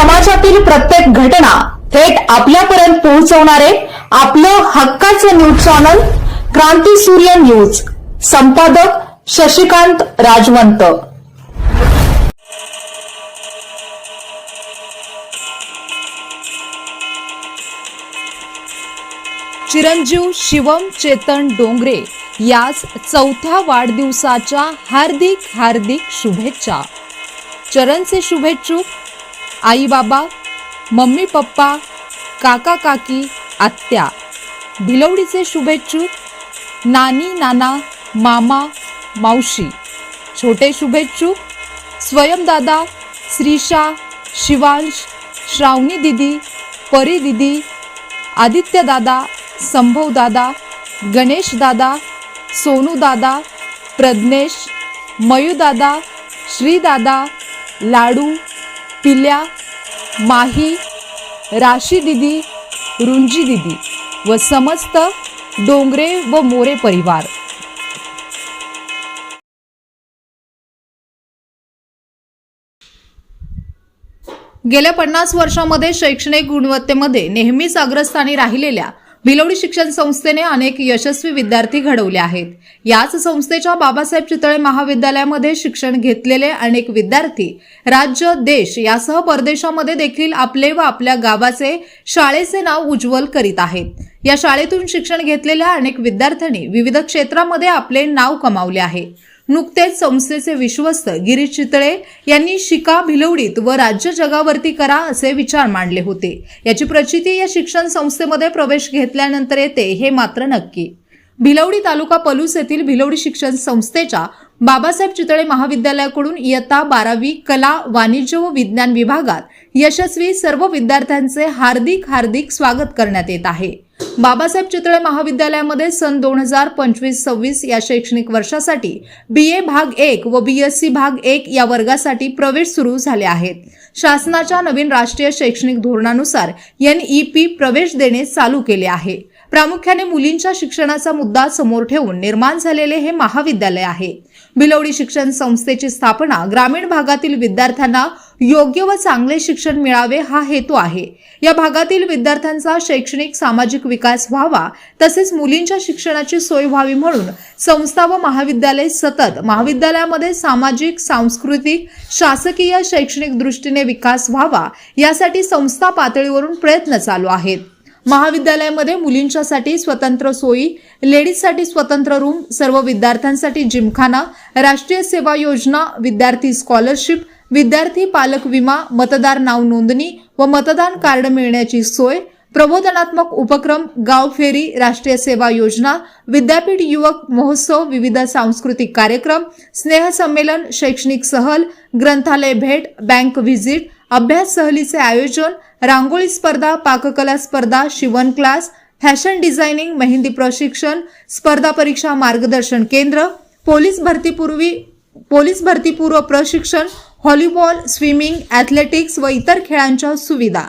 समाजातील प्रत्येक घटना थेट आपल्यापर्यंत पोहोचवणारे आपलं हक्काचं न्यूज चॅनल क्रांती सूर्य न्यूज. संपादक शशिकांत राजवंत. चिरंजीव शिवम चेतन डोंगरे यास चौथ्या वाढदिवसाच्या हार्दिक हार्दिक शुभेच्छा. चरणचे शुभेच्छुक आई बाबा मम्मी पप्पा काका काकी आत्या भिलवडीचे शुभेच्छुक नानी नाना मामा मावशी. छोटे शुभेच्छुक स्वयंदादा श्रीशा शिवांश श्रावणी दिदी परी दिदी आदित्य दादा संभव दादा गणेश दादा सोनू दादा प्रज्ञेश मयूदादा श्रीदादा लाडू पिल्या माही राशी दिदी रुंजी दिदी व समस्त डोंगरे व मोरे परिवार. गेल्या पन्नास वर्षामध्ये शैक्षणिक गुणवत्तेमध्ये नेहमीच अग्रस्थानी राहिलेल्या भिलवडी शिक्षण संस्थेने अनेक यशस्वी विद्यार्थी घडवले आहेत. याच संस्थेच्या बाबासाहेब चितळे महाविद्यालयामध्ये शिक्षण घेतलेले अनेक विद्यार्थी राज्य देश यासह परदेशामध्ये देखील आपले व आपल्या गावाचे शाळेचे नाव उज्ज्वल करीत आहेत. या शाळेतून शिक्षण घेतलेल्या अनेक विद्यार्थ्यांनी विविध क्षेत्रामध्ये आपले नाव कमावले आहे. नुकतेच संस्थेचे विश्वस्त गिरीश चितळे यांनी शिका भिलवडीत व राज्य जगावरती करा असे विचार मांडले होते. याची प्रचिती या शिक्षण संस्थेमध्ये प्रवेश घेतल्यानंतर येते हे मात्र नक्की. भिलवडी तालुका पलूस येथील भिलवडी शिक्षण संस्थेच्या बाबासाहेब चितळे महाविद्यालयाकडून इयत्ता बारावी कला वाणिज्य व विज्ञान विभागात यशस्वी सर्व विद्यार्थ्यांचे हार्दिक हार्दिक स्वागत करण्यात येत आहे. बाबासाहेब चितळे महाविद्यालयामध्ये सन दोन हजार पंचवीस सव्वीस या शैक्षणिक वर्षासाठी बी ए भाग एक व बी एस सी भाग एक या वर्गासाठी प्रवेश सुरू झाले आहेत. शासनाच्या नवीन राष्ट्रीय शैक्षणिक धोरणानुसार एन ई पी प्रवेश देणे चालू केले आहे. प्रामुख्याने मुलींच्या शिक्षणाचा मुद्दा समोर ठेवून निर्माण झालेले हे महाविद्यालय आहे. बिलवडी शिक्षण संस्थेची स्थापना ग्रामीण भागातील विद्यार्थ्यांना योग्य व चांगले शिक्षण मिळावे हा हेतू आहे. या भागातील विद्यार्थ्यांचा शैक्षणिक सामाजिक विकास व्हावा तसेच मुलींच्या शिक्षणाची सोय व्हावी म्हणून संस्था व महाविद्यालय सतत महाविद्यालयामध्ये सामाजिक सांस्कृतिक शासकीय शैक्षणिक दृष्टीने विकास व्हावा यासाठी संस्था पातळीवरून प्रयत्न चालू आहेत. महाविद्यालयामध्ये मुलींच्यासाठी स्वतंत्र सोयी लेडीजसाठी स्वतंत्र रूम सर्व विद्यार्थ्यांसाठी जिमखाना राष्ट्रीय सेवा योजना विद्यार्थी स्कॉलरशिप विद्यार्थी पालक विमा मतदार नाव नोंदणी व मतदान कार्ड मिळण्याची सोय प्रबोधनात्मक उपक्रम गाव फेरी राष्ट्रीय सेवा योजना विद्यापीठ युवक महोत्सव विविध सांस्कृतिक कार्यक्रम स्नेहसंमेलन शैक्षणिक सहल ग्रंथालय भेट बँक व्हिजिट अभ्यास सहलीचे आयोजन रांगोळी स्पर्धा पाककला स्पर्धा शिवण क्लास फॅशन डिझायनिंग मेहंदी प्रशिक्षण स्पर्धा परीक्षा मार्गदर्शन केंद्र पोलीस भरतीपूर्वी पोलीस भरतीपूर्व प्रशिक्षण व्हॉलीबॉल स्विमिंग ॲथलेटिक्स व इतर खेळांच्या सुविधा.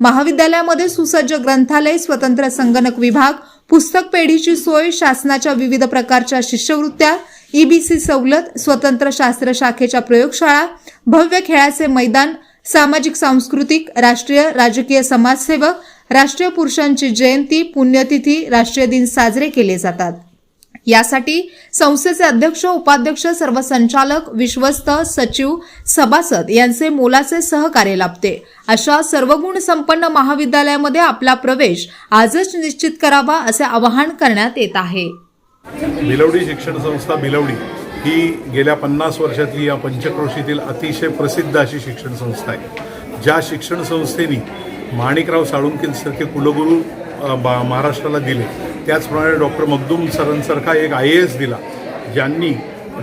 महाविद्यालयामध्ये सुसज्ज ग्रंथालय स्वतंत्र संगणक विभाग पुस्तक पेढीची सोय शासनाच्या विविध प्रकारच्या शिष्यवृत्त्या ईबीसी सवलत स्वतंत्र शास्त्र शाखेच्या प्रयोगशाळा भव्य खेळाचे मैदान सामाजिक सांस्कृतिक राष्ट्रीय राजकीय समाजसेवक राष्ट्रीय पुरुषांची जयंती पुण्यतिथी राष्ट्रीय दिन साजरे केले जातात. यासाठी संस्थेचे अध्यक्ष उपाध्यक्ष सर्व संचालक विश्वस्त सचिव सभासद यांचे मोलाचे सहकार्य लाभते. अशा सर्व गुण संपन्न महाविद्यालयामध्ये आपला प्रवेश आजच निश्चित करावा असे आवाहन करण्यात येत आहे. भिलवडी शिक्षण संस्था भिलवडी ही गेल्या पन्नास वर्षातली या पंचक्रोशीतील अतिशय प्रसिद्ध अशी शिक्षण संस्था आहे. ज्या शिक्षण संस्थेनी माणिकराव साळुंकेसारखे कुलगुरू बा- महाराष्ट्राला दिले. त्याचप्रमाणे डॉक्टर मखदूम सरांसारखा एक आय ए एस दिला ज्यांनी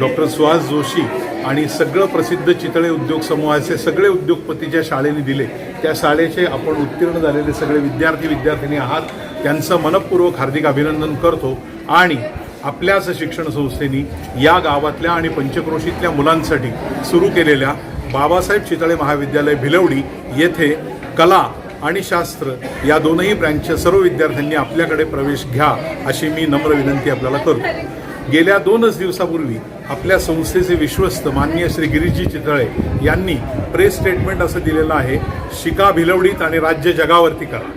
डॉक्टर सुहास जोशी आणि सगळं प्रसिद्ध चितळे उद्योग समूहाचे सगळे उद्योगपती ज्या शाळेने दिले. त्या शाळेचे आपण उत्तीर्ण झालेले सगळे विद्यार्थी विद्यार्थिनी आहात. त्यांचं मनपूर्वक हार्दिक अभिनंदन करतो आणि आपल्याच शिक्षण संस्थेनी या गावातल्या आणि पंचक्रोशीतल्या मुलांसाठी सुरू केलेल्या बाबासाहेब चितळे महाविद्यालय भिलवडी येथे कला आणि शास्त्र या दोनही ब्रँचच्या सर्व विद्यार्थ्यांनी आपल्याकडे प्रवेश घ्या अशी मी नम्र विनंती आपल्याला करतो गेल्या दोनच दिवसापूर्वी आपल्या संस्थेचे विश्वस्त माननीय श्री गिरीजी चितळे यांनी प्रेस स्टेटमेंट असं दिलेलं आहे शिका भिलवडीत आणि राज्य जगावरती करा.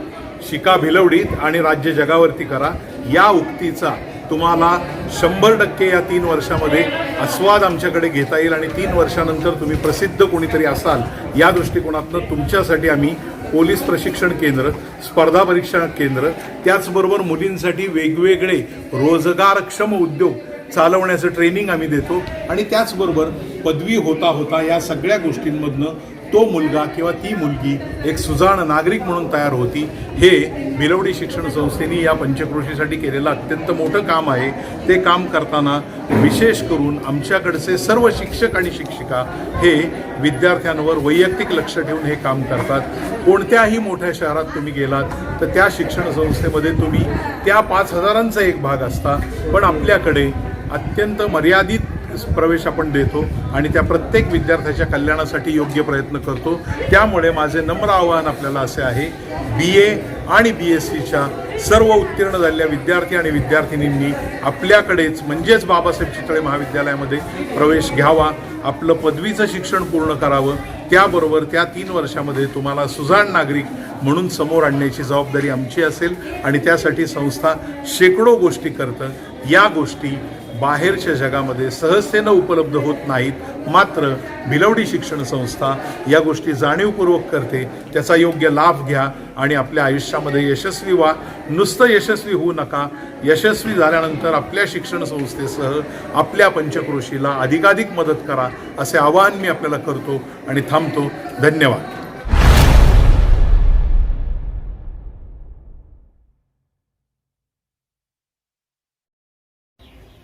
शिका भिलवडीत आणि राज्य जगावरती करा. या उक्तीचा तुम्हाला शंभर टक्के या तीन वर्षामध्ये आस्वाद आमच्याकडे घेता येईल आणि तीन वर्षानंतर तुम्ही प्रसिद्ध कोणीतरी असाल या दृष्टिकोनातनं तुमच्यासाठी आम्ही पोलीस प्रशिक्षण केंद्र स्पर्धा परीक्षा केंद्र त्याचबरोबर मुलींसाठी वेगवेगळे रोजगारक्षम उद्योग चालवण्याचं ट्रेनिंग आम्ही देतो. आणि त्याचबरोबर पदवी होता होता या सगळ्या गोष्टींमधनं तो मुलगा किंवा ती मुलगी एक सुजाण नागरिक म्हणून तयार होती. हे बिलवडी शिक्षण संस्थेने या पंचक्रोशीसाठी केलेलं अत्यंत मोठं काम आहे. ते काम करताना विशेष करून आमच्याकडचे सर्व शिक्षक आणि शिक्षिका हे विद्यार्थ्यांवर वैयक्तिक लक्ष ठेवून हे काम करतात. कोणत्याही मोठ्या शहरात तुम्ही गेलात तर त्या शिक्षण संस्थेमध्ये तुम्ही त्या पाच हजारांचा एक भाग असता. पण आपल्याकडे अत्यंत मर्यादित प्रवेश आपण देतो आणि त्या प्रत्येक विद्यार्थ्याच्या कल्याणासाठी योग्य प्रयत्न करतो. त्यामुळे माझे नम्र आवाहन आपल्याला असे आहे बी ए आणि बी एस सीच्या सर्व उत्तीर्ण झालेल्या विद्यार्थी आणि विद्यार्थिनींनी आपल्याकडेच म्हणजेच बाबासाहेब चितळे महाविद्यालयामध्ये प्रवेश घ्यावा आपलं पदवीचं शिक्षण पूर्ण करावं. त्याबरोबर त्या तीन वर्षामध्ये तुम्हाला सुजाण नागरिक म्हणून समोर आणण्याची जबाबदारी आमची असेल आणि त्यासाठी संस्था शेकडो गोष्टी करतं. या गोष्टी बाहेरच्या जगामध्ये सहजतेनं उपलब्ध होत नाहीत मात्र भिलवडी शिक्षण संस्था या गोष्टी जाणीवपूर्वक करते. त्याचा योग्य लाभ घ्या आणि आपल्या आयुष्यामध्ये यशस्वी व्हा. नुसतं यशस्वी होऊ नका. यशस्वी झाल्यानंतर आपल्या शिक्षण संस्थेसह आपल्या पंचक्रोशीला अधिकाधिक मदत करा असे आवाहन मी आपल्याला करतो आणि थांबतो. धन्यवाद.